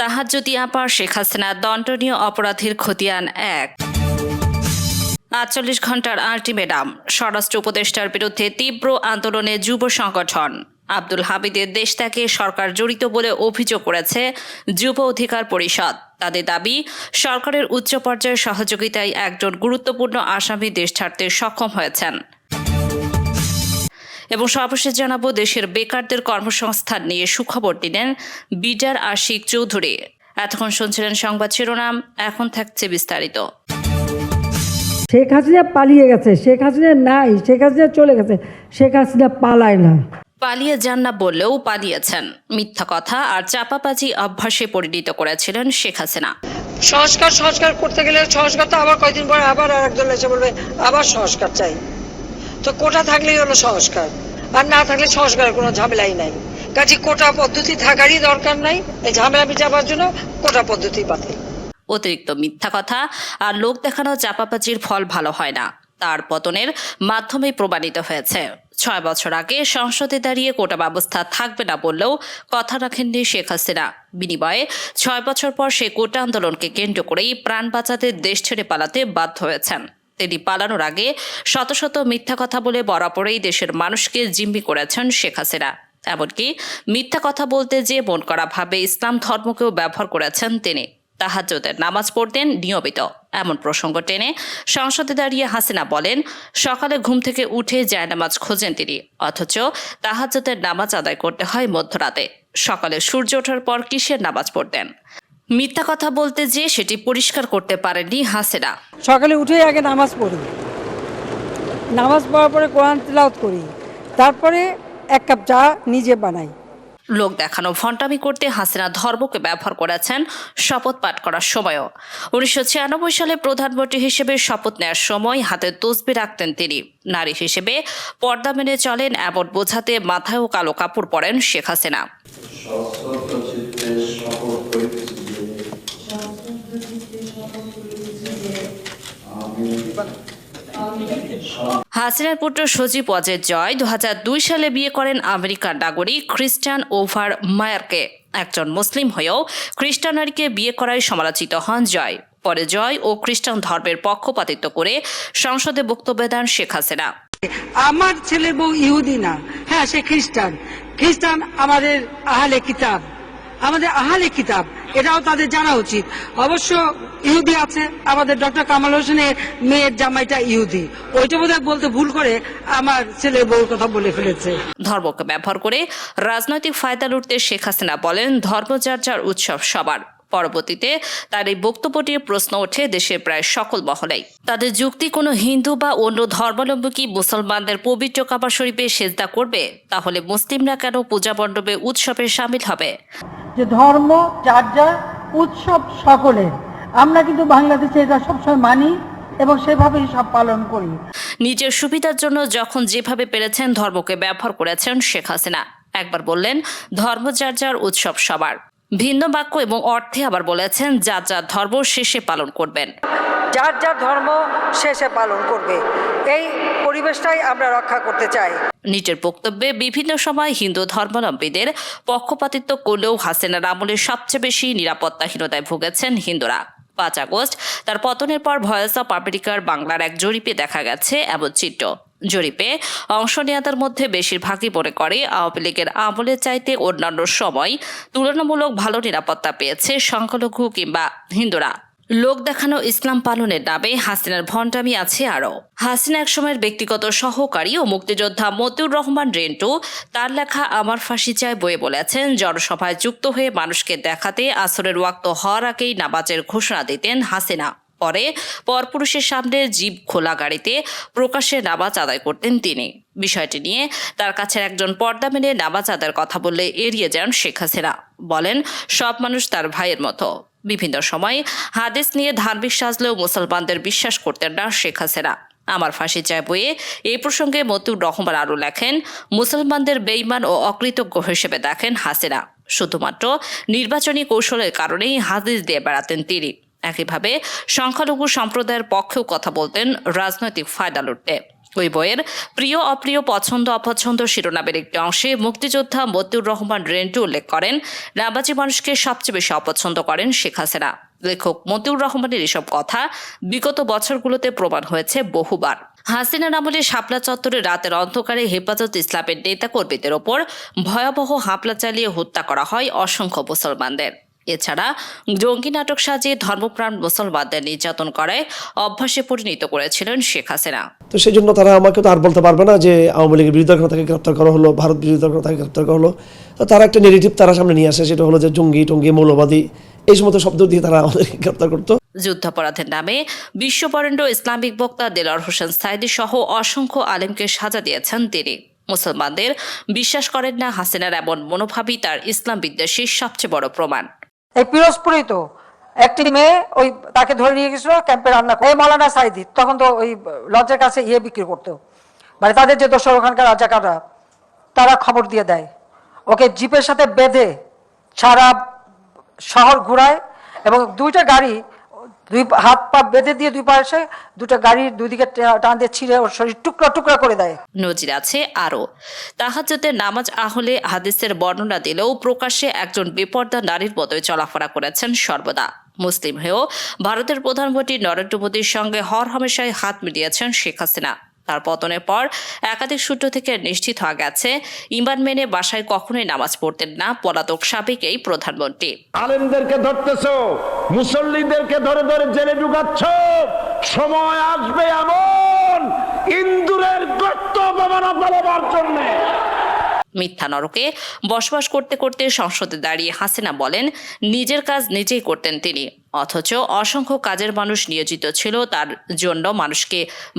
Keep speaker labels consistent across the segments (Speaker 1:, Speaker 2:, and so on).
Speaker 1: তাহাজ্জুদি আপার শেখ হাসিনা দণ্ডনীয় অপরাধীর খতিয়ান এক। আটচল্লিশ ঘণ্টার আলটিমেটাম, স্বরাষ্ট্র উপদেষ্টার বিরুদ্ধে তীব্র আন্দোলনে যুব সংগঠন। আব্দুল হামিদের দেশ থেকে সরকার জড়িত বলে অভিযোগ করেছে যুব অধিকার পরিষদ। তাদের দাবি, সরকারের উচ্চ পর্যায়ের সহযোগিতায় একজন গুরুত্বপূর্ণ আসামি দেশ ছাড়তে সক্ষম হয়েছেন। এবং সর্বশেষ জানাব দেশের বেকারদের কর্মসংস্থান নিয়ে সুখবর দিলেন বিডার আশিক চৌধুরী। এতক্ষণ শুনছিলেন সংবাদ শিরোনাম এখন থাকছে বিস্তারিত।
Speaker 2: শেখ হাসিনা পালিয়ে গেছে শেখ হাসিনা নাই শেখ হাসিনা চলে গেছে শেখ হাসিনা পালায় না।
Speaker 1: পালিয়ে যান না বললেও পালিয়েছেন। মিথ্যা কথা আর চাপাবাজি অভ্যাসে পরিণত করেছিলেন শেখ হাসিনা।
Speaker 3: সংস্কার সংস্কার করতে গেলে সংস্কার তো আবার কয়দিন পর আবার আর একদল এসে বলবে আবার সংস্কার চাই। তো কোটা থাকলেই হলো সংস্কার। আর না থাকলে সংস্কারের কোনো ঝামেলাই নাই। কাজে কোটা পদ্ধতি থাকারই দরকার নাই। এই ঝামেলা মিটাবার জন্য কোটা পদ্ধতি বাতিল।
Speaker 1: অতিরিক্ত মিথ্যা কথা আর লোক দেখানো চাপাবাজির ফল ভালো হয় না। তার পতনের মাধ্যমে প্রমাণিত হয়েছে। ছয় বছর আগে সংসদে দাঁড়িয়ে কোটা ব্যবস্থা থাকবে না বললেও কথা রাখেননি শেখ হাসিনা। বিনিময়ে ছয় বছর পর সে কোটা আন্দোলনকে কেন্দ্র করেই প্রাণ বাঁচাতে দেশ ছেড়ে পালাতে বাধ্য হয়েছেন। তিনি পালানোর আগে শত শত মিথ্যা কথা বলে বরাবরেই দেশের মানুষকে জিম্মি করেছেন শেখ হাসিনা। এমনকি মিথ্যা কথা বলতে যে মন করা ভাবে ইসলাম ধর্মকেও ব্যবহার করেছেন তিনি। তাহাজ্জুদের নামাজ পড়তেন নিয়মিত। এমন প্রসঙ্গ টেনে সংসদে দাঁড়িয়ে হাসিনা বলেন, সকালে ঘুম থেকে উঠে জায়নামাজ খোঁজেন তিনি, অথচ তাহাজ্জুদের নামাজ আদায় করতে হয় মধ্যরাতে। সকালে সূর্য ওঠার পর কিসের নামাজ পড়তেন? মিথ্যা কথা বলতে যে সেটি পরিষ্কার করতে পারেননি হাসিনা।
Speaker 2: সকালে উঠে আগে নামাজ পড়ি। নামাজ পড়ার পরে কোরআন তেলাওত করি। তারপরে এক কাপ চা নিজে বানাই।
Speaker 1: লোক দেখানো ভণ্ডামি করতে হাসিনা ধর্মকে ব্যবহার করেছেন শপথ পাঠ করার সময়ও। উনিশশো ছিয়ানব্বই সালে প্রধানমন্ত্রী হিসেবে শপথ নেওয়ার সময় হাতে তসবি রাখতেন তিনি। নারী হিসেবে পর্দা মেনে চলেন এমন বোঝাতে মাথায়ও কালো কাপড় পরেন শেখ হাসিনা
Speaker 4: সশ্রদ্ধ চিত্তে শপথ করিতেছি যে আমি
Speaker 1: হাসিনার পুত্র সজীব ওয়াজেদ জয় দুই হাজার দুই সালে বিয়ে করেন আমেরিকার নাগরিক খ্রিস্টান ওভার মায়ারকে। একজন মুসলিম হয়েও খ্রিস্টান নারীকে বিয়ে করায় সমালোচিত হন জয়। পরে জয় ও খ্রিস্টান ধর্মের পক্ষপাতিত্ব করে সংসদে বক্তব্য দেন শেখ হাসিনা।
Speaker 3: আমার ছেলে বউ ইহুদি না। হ্যাঁ সে খ্রিস্টান। খ্রিস্টান আমাদের আহালে কিতাব। আমাদের আহালে কিতাব, এটাও তাদের জানা উচিত। অবশ্য ইহুদি আছে, আমাদের ডক্টর কামাল হোসেনের মেয়ের জামাইটা ইহুদি। ওইটা বোধহয় বলতে ভুল করে আমার ছেলে বউ কথা বলে ফেলেছে।
Speaker 1: ধর্মকে ব্যবহার করে রাজনৈতিক ফায়দা লুটতে শেখ হাসিনা বলেন, ধর্ম যার যার উৎসব সবার। পরবর্তীতে তার এই বক্তব্যটির প্রশ্ন ওঠে দেশের প্রায় সকল মহলেই। তাদের যুক্তি কোনো হিন্দু বা অন্য ধর্মাবলম্বী কি মুসলমানদের পবিত্র কাবা শরীফে সেজদা করবে তাহলে মুসলিমরা কেন পূজা মণ্ডপে উৎসবে সামিল হবে?
Speaker 2: যে ধর্ম যার যার উৎসব সকলের। আমরা কিন্তু বাংলাদেশে এটা সবসময় মানি এবং সেভাবেই সব পালন করি।
Speaker 1: নিজের সুবিধার জন্য যখন যেভাবে পেরেছেন ধর্মকে ব্যবহার করেছেন শেখ হাসিনা। একবার বললেন ধর্ম যার যার উৎসব সবার। ভিন্ন বাক্য এবং অর্থে আবার বলেছেন যার যার ধর্ম শেষে পালন করবেন।
Speaker 3: যার যার ধর্ম শেষে পালন করবে। এই পরিবেশটাই আমরা রক্ষা করতে চাই।
Speaker 1: নিজের বক্তব্যে বিভিন্ন সময় হিন্দু ধর্মাবলম্বীদের পক্ষপাতিত্ব করলেও হাসিনার আমলে সবচেয়ে বেশি নিরাপত্তাহীনতায় ভুগেছেন হিন্দুরা। পাঁচ আগস্ট তার পতনের পর ভয়েস অফ আমেরিকার বাংলার এক জরিপে দেখা গেছে এমন চিত্র। জরিপে অংশ নেওয়াদের মধ্যে বেশিরভাগই মনে করে আওয়ামী লীগের আমলের চাইতে অন্যান্য সময় তুলনামূলক ভালো নিরাপত্তা পেয়েছে সংখ্যালঘু কিংবা হিন্দুরা। লোক দেখানো ইসলাম পালনের নামে হাসিনার ভণ্ডামি আছে আরও। হাসিনা একসময়ের ব্যক্তিগত সহকারী ও মুক্তিযোদ্ধা মতিউর রহমান রেন্টু তার লেখা আমার ফাঁসি চায় বয়ে বলেছেন, জনসভায় যুক্ত হয়ে মানুষকে দেখাতে আসরের ওয়াক্ত হওয়ার আগেই নামাজের ঘোষণা দিতেন হাসিনা। পরে পরপুরুষের সামনে জীব খোলা গাড়িতে প্রকাশ্যে নামাজ আদায় করতেন তিনি। বিষয়টি নিয়ে তার কাছে একজন পর্দা মেনে নামাজ আদায়ের কথা বললে এড়িয়ে যান শেখ হাসিনা। বলেন, সব মানুষ তার ভাইয়ের মতো। বিভিন্ন সময় হাদিস নিয়ে ধার্মিক সাজলেও মুসলমানদের বিশ্বাস করতেন না শেখ হাসিনা। আমার ফাঁসি চায় বইয়ে এই প্রসঙ্গে মতিউর রহমান আরও লেখেন, মুসলমানদের বেইমান ও অকৃতজ্ঞ হিসেবে দেখেন হাসিনা। শুধুমাত্র নির্বাচনী কৌশলের কারণেই হাদিস দিয়ে বেড়াতেন তিনি। একইভাবে সংখ্যালঘু সম্প্রদায়ের পক্ষেও কথা বলতেন রাজনৈতিক ফায়দা লুটতে। ওই বইয়ের প্রিয় অপ্রিয়, পছন্দ অপছন্দ শিরোনামের একটি অংশে মুক্তিযোদ্ধা মতিউর রহমান রেন্টু উল্লেখ করেন নাবাজি মানুষকে সবচেয়ে বেশি অপছন্দ করেন শেখ হাসিনা। লেখক মতিউর রহমানের এসব কথা বিগত বছরগুলোতে প্রমাণ হয়েছে বহুবার। হাসিনার আমলে শাপলা চত্বরে রাতের অন্ধকারে হেফাজত ইসলামের নেতা কর্মীদের ওপর ভয়াবহ হামলা চালিয়ে হত্যা করা হয় অসংখ্য মুসলমানদের। এছাড়া জঙ্গি নাটক সাজিয়ে ধর্মপ্রাণ মুসলমানদের নির্যাতন করায় অভ্যাসে পরিণত করেছিলেন শেখ হাসিনা।
Speaker 5: তো সেই জন্য তারা আমাকে তো আর বলতে পারবে না যে আওয়ামী লীগের বিরোধিতা করে তাকে গ্রেপ্তার করা হলো ভারত বিরোধিতা করে তাকে গ্রেপ্তার করা হলো। তো তারা একটা নেগেটিভ তারা সামনে নিয়ে আসে সেটা হলো যে জঙ্গি টঙ্গি মৌলবাদী এই সমস্ত শব্দ দিয়ে তারা আমাদেরকে গ্রেপ্তার করতো।
Speaker 1: যুদ্ধাপরাধের নামে বিশ্ববরেণ্য ইসলামিক বক্তা দেলার হোসেন সাইদি সহ অসংখ্য আলেমকে সাজা দিয়েছেন তিনি। মুসলমানদের বিশ্বাস করেন না হাসিনার এমন মনোভাবই তার ইসলাম বিদ্বেষীর সবচেয়ে বড় প্রমাণ।
Speaker 3: এই পিরোজপুরেই তো। একটি মেয়ে ওই তাকে ধরে নিয়ে গেছিল, ক্যাম্পে রান্না করে। মৌলানা সাইদি, তখন তো ওই লজের কাছে ইয়ে বিক্রি করতো। মানে তাদের যে দোষর ওখানকার রাজাকাররা, তারা খবর দিয়ে দেয়। ওকে জিপের সাথে বেঁধে সারা শহর ঘুরায় এবং দুইটা গাড়ি দুই হাত পা বেঁধে দিয়ে দুই পাশে দুটো গাড়ির দুই দিকে টা- টান দিয়ে ছিঁড়ে ওর শরীর টুকরা টুকরা করে দেয়।
Speaker 1: নজির আছে আরও। তাহাজ্জুদের নামাজ আহলে হাদিসের বর্ণনা দিলেও প্রকাশ্যে একজন বেপর্দা নারীর পদে চলাফেরা করেছেন সর্বদা। মুসলিম হয়েও ভারতের প্রধানমন্ত্রী নরেন্দ্র মোদীর সঙ্গে হর হামেশায় হাত মিলিয়েছেন শেখ হাসিনা। তার পতনের পর একাধিক সূত্র থেকে নিশ্চিত হওয়া গেছে ইমান মেনে বাসায় কখনোই নামাজ পড়তেন না পলাতক সাবেক এই প্রধানমন্ত্রী।
Speaker 6: আলেমদেরকে ধরতেছো মুসল্লিদেরকে ধরে ধরে জেলে ঢুকাচ্ছ সময় আসবে এমন ইন্দুরের গর্ত অপমানা পালাবার জন্যে।
Speaker 1: মিথ্যা নরকে বসবাস করতে করতে সংসদে দাঁড়িয়ে হাসিনা বলেন নিজের কাজ নিজেই করতেন তিনি। অথচ অসংখ্য কাজের মানুষ নিয়োজিত ছিল, তার জন্য মানুষকে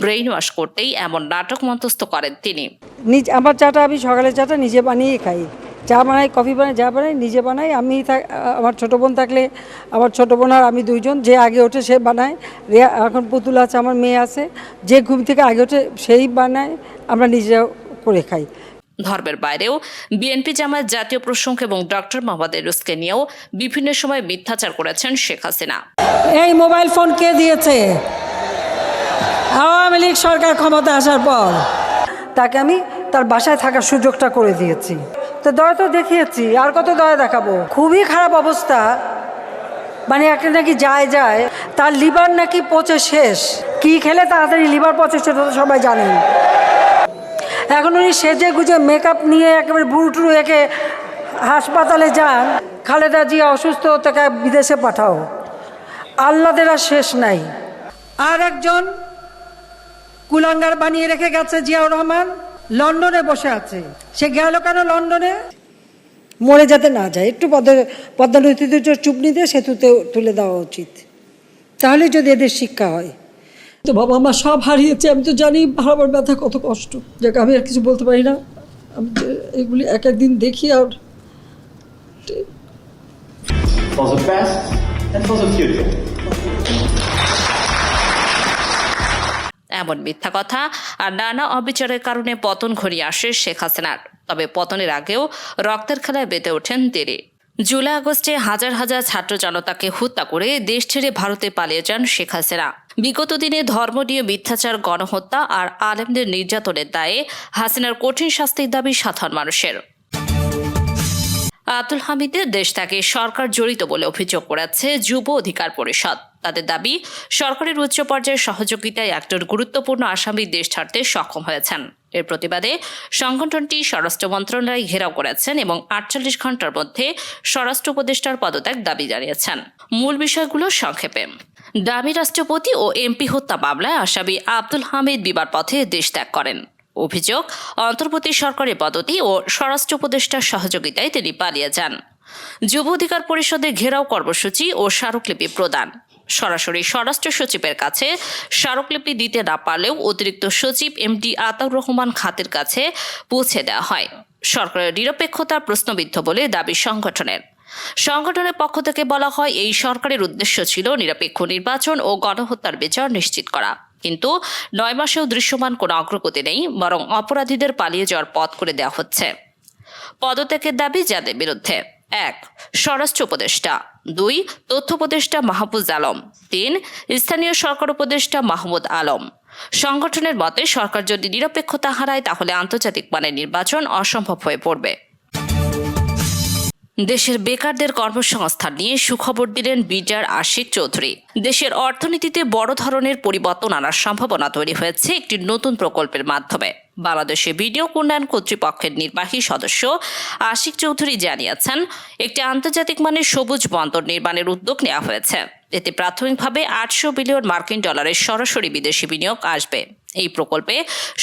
Speaker 1: ব্রেইন ওয়াশ করতেই এমন নাটক মন্তস্থ করেন তিনি।
Speaker 7: নিজ, আমার চাটা আমি সকালে চাটা নিজে বানিয়ে খাই। চা বানাই, কফি বানাই, যা বানাই, নিজে বানাই। আমি আমার ছোটো বোন থাকলে, আমার ছোটো বোন আর আমি দুইজন, যে আগে ওঠে সে বানায়। এখন পুতুল আছে, আমার মেয়ে আছে, যে ঘুম থেকে আগে ওঠে, সেই বানায়। আমরা নিজেরাও করে খাই।
Speaker 1: ধর্মের বাইরেও বিএনপি জামায়াত জাতীয় প্রসঙ্গ এবং ডক্টর মোহাম্মদ ইউনুসকে নিয়েও বিভিন্ন সময় মিথ্যাচার করেছেন শেখ হাসিনা।
Speaker 7: এই মোবাইল ফোন কে দিয়েছে? আওয়ামী লীগ সরকার ক্ষমতা আসার পর। তাকে আমি তার বাসায় থাকার সুযোগটা করে দিয়েছি। তো দয়া তো দেখিয়েছি, আর কত দয়া দেখাবো? খুবই খারাপ অবস্থা। মানে একটা নাকি যায় যায়, তার লিভার নাকি পচে শেষ। কি খেলে তাড়াতাড়ি লিভার পচে সেটা তো সবাই জানেন। এখন উনি সেজে গুজে মেকআপ নিয়ে একেবারে বুড়ো টুরু একে হাসপাতালে যান। খালেদা জিয়া অসুস্থ, তাকে বিদেশে পাঠাও। আল্লাদের আর শেষ নাই। আর একজন কুলাঙ্গার বানিয়ে রেখে গেছে জিয়াউর রহমান, লন্ডনে বসে আছে। সে গেল কেন লন্ডনে? মরে যাতে না যায়। একটু পদ্মা নদীতে চুপনি দিয়ে সেতুতে তুলে দেওয়া উচিত। তাহলে যদি এদের শিক্ষা হয়। তো বাবা মা সব হারিয়েছে আমি তো জানি হারাবার ব্যথা কত কষ্ট। যাকে আমি আর কিছু বলতে পারি না। আমি এগুলি এক একদিন দেখি আর
Speaker 8: for the past and for the future.
Speaker 1: এমন মিথ্যা কথা আর নানা অবিচারের কারণে পতন ঘনিয়ে আসে শেখ হাসিনার। তবে পতনের আগেও রক্তের খেলায় বেঁধে ওঠেন তিনি। জুলাই আগস্টে হাজার হাজার ছাত্র জনতাকে হত্যা করে দেশ ছেড়ে ভারতে পালিয়ে যান শেখ হাসিনা। বিগত দিনে ধর্ম নিয়ে মিথ্যাচার, গণহত্যা আর আলেমদের নির্যাতনের দায়ে হাসিনার কঠিন শাস্তির দাবি সাধারণ মানুষের। আব্দুল হামিদের দেশ তাকে সরকার জড়িত বলে অভিযোগ করেছে যুব অধিকার পরিষদ। তাদের দাবি, সরকারের উচ্চ পর্যায়ের সহযোগিতায় একজন গুরুত্বপূর্ণ আসামি দেশ ছাড়তে সক্ষম হয়েছেন। এর প্রতিবাদে সংগঠনটি স্বরাষ্ট্র মন্ত্রণালয় ঘেরাও করেছেন এবং আটচল্লিশ ঘণ্টার মধ্যে স্বরাষ্ট্র উপদেষ্টার পদত্যাগ দাবি জানিয়েছেন। মূল বিষয়গুলো সংক্ষেপে। দামি রাষ্ট্রপতি ও এমপি হত্যা মামলায় আসামি আব্দুল হামিদ বিবার পথে দেশ ত্যাগ করেন। অভিযোগ, অন্তর্বর্তী সরকারের পদ্ধতি ও স্বরাষ্ট্র উপদেষ্টার সহযোগিতায় তিনি পালিয়ে যান। যুব অধিকার পরিষদের ঘেরাও কর্মসূচি ও স্মারকলিপি প্রদান। সরাসরি স্বরাষ্ট্র সচিবের কাছে স্মারকলিপি দিতে না পারলেও অতিরিক্ত সচিব এম ডি আতাউর রহমান খাতের কাছে পৌঁছে দেওয়া হয়। সরকারের নিরপেক্ষতা প্রশ্নবিদ্ধ বলে দাবি সংগঠনের। সংগঠনের পক্ষ থেকে বলা হয়, এই সরকারের উদ্দেশ্য ছিল নিরপেক্ষ নির্বাচন ও গণহত্যার বিচার নিশ্চিত করা। কিন্তু নয় মাসেও দৃশ্যমান কোনো অগ্রগতি নেই, বরং অপরাধীদের পালিয়ে যাওয়ার পথ করে দেওয়া হচ্ছে। পদত্যাগের দাবি যাদের বিরুদ্ধে। এক, স্বরাষ্ট্র উপদেষ্টা। দুই, তথ্য উপদেষ্টা মাহফুজ আলম। তিন, স্থানীয় সরকার উপদেষ্টা মাহমুদ আলম। সংগঠনের মতে, সরকার যদি নিরপেক্ষতা হারায়, তাহলে আন্তর্জাতিক মানের নির্বাচন অসম্ভব হয়ে পড়বে। দেশের বেকারদের কর্মসংস্থান নিয়ে সুখবর দিলেন বিজার আশিক চৌধুরী। দেশের অর্থনীতিতে বড় ধরনের পরিবর্তন আনার সম্ভাবনা তৈরি হয়েছে একটি নতুন প্রকল্পের মাধ্যমে। বাংলাদেশে বিনিয়োগ উন্নয়ন কর্তৃপক্ষের নির্বাহী সদস্য আশিক চৌধুরী জানিয়েছেন, একটি আন্তর্জাতিক মানের সবুজ বন্দর নির্মাণের উদ্যোগ নেওয়া হয়েছে। এতে প্রাথমিকভাবে আটশো বিলিয়ন মার্কিন ডলারের সরাসরি বিদেশি বিনিয়োগ আসবে। এই প্রকল্পে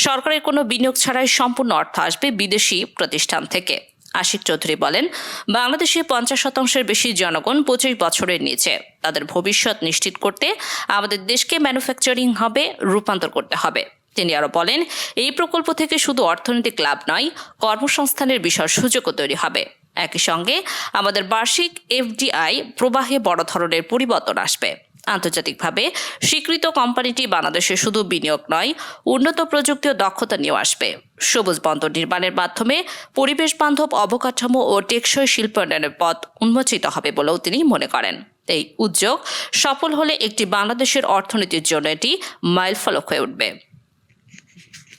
Speaker 1: সরকারের কোনো বিনিয়োগ ছাড়াই সম্পূর্ণ অর্থ আসবে বিদেশি প্রতিষ্ঠান থেকে। আশিক চৌধুরী বলেন, বাংলাদেশে পঞ্চাশ শতাংশের বেশি জনগণ পঁচিশ বছরের নিচে। তাদের ভবিষ্যৎ নিশ্চিত করতে আমাদের দেশকে ম্যানুফ্যাকচারিং হবে, রূপান্তর করতে হবে। তিনি আরও বলেন, এই প্রকল্প থেকে শুধু অর্থনৈতিক লাভ নয়, কর্মসংস্থানের বিষয় সুযোগও তৈরি হবে। একই সঙ্গে আমাদের বার্ষিক এফডিআই প্রবাহে বড় ধরনের পরিবর্তন আসবে। আন্তর্জাতিকভাবে স্বীকৃত কোম্পানিটি বাংলাদেশে শুধু বিনিয়োগ নয়, উন্নত প্রযুক্তি ও দক্ষতা নিয়ে আসবে। সবুজ বন্দর নির্মাণের মাধ্যমে পরিবেশ বান্ধব অবকাঠামো ও টেকসই শিল্পায়নের পথ উন্মোচিত হবে বলেও তিনি মনে করেন। এই উদ্যোগ সফল হলে একটি বাংলাদেশের অর্থনীতির জন্য এটি মাইলফলক হয়ে উঠবে।